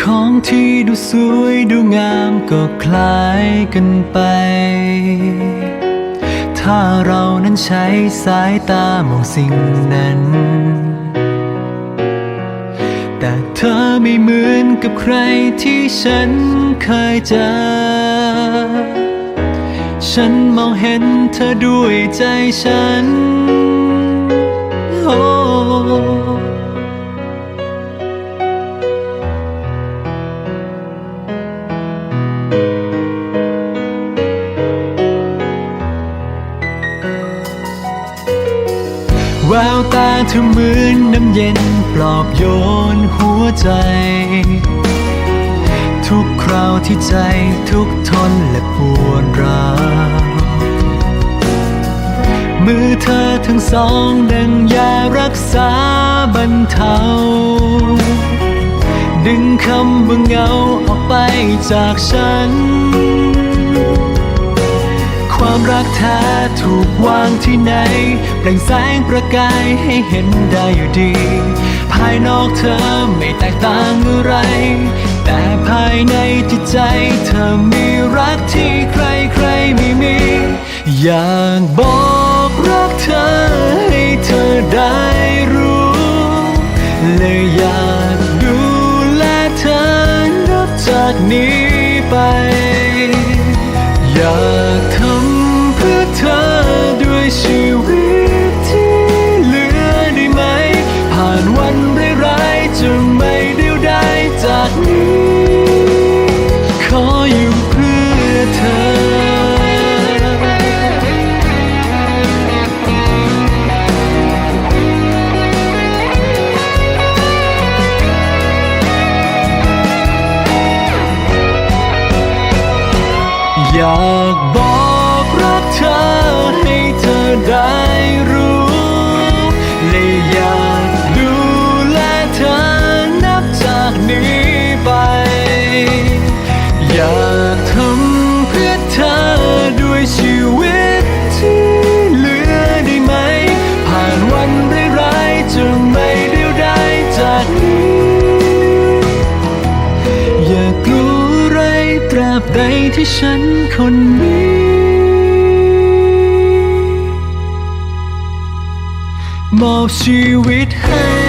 ของที่ดูสวยดูงามก็คล้ายกันไป ถ้าเรานั้นใช้สายตามองสิ่งนั้น แต่เธอไม่เหมือนกับใครที่ฉันเคยเจอ ฉันมองเห็นเธอด้วยใจฉัน โอ้แววตาเธอเหมือนน้ำเย็นปลอบโยนหัวใจ ทุกคราวที่ใจทุกทนและปวดร้าวมือเธอทั้งสองดังยารักษาบรรเทา ดึงคำว่าเงาออกไปจากฉัน ความรักแท้ถูกวางที่ไหนเปล่งแสงประกายให้เห็นได้อยู่ดี ภายนอกเธอไม่แตกต่างอะไร ในจิตใจเธอมีรักที่ใครใครๆไม่มี อยากบอกรักเธอให้เธอได้รู้เลยอยากดูแลเธอนับจากนี้ไป อยากบอกรักเธอให้เธอได้รู้และอยาก ตราบใดที่ฉันคนนี้ มอบชีวิตให้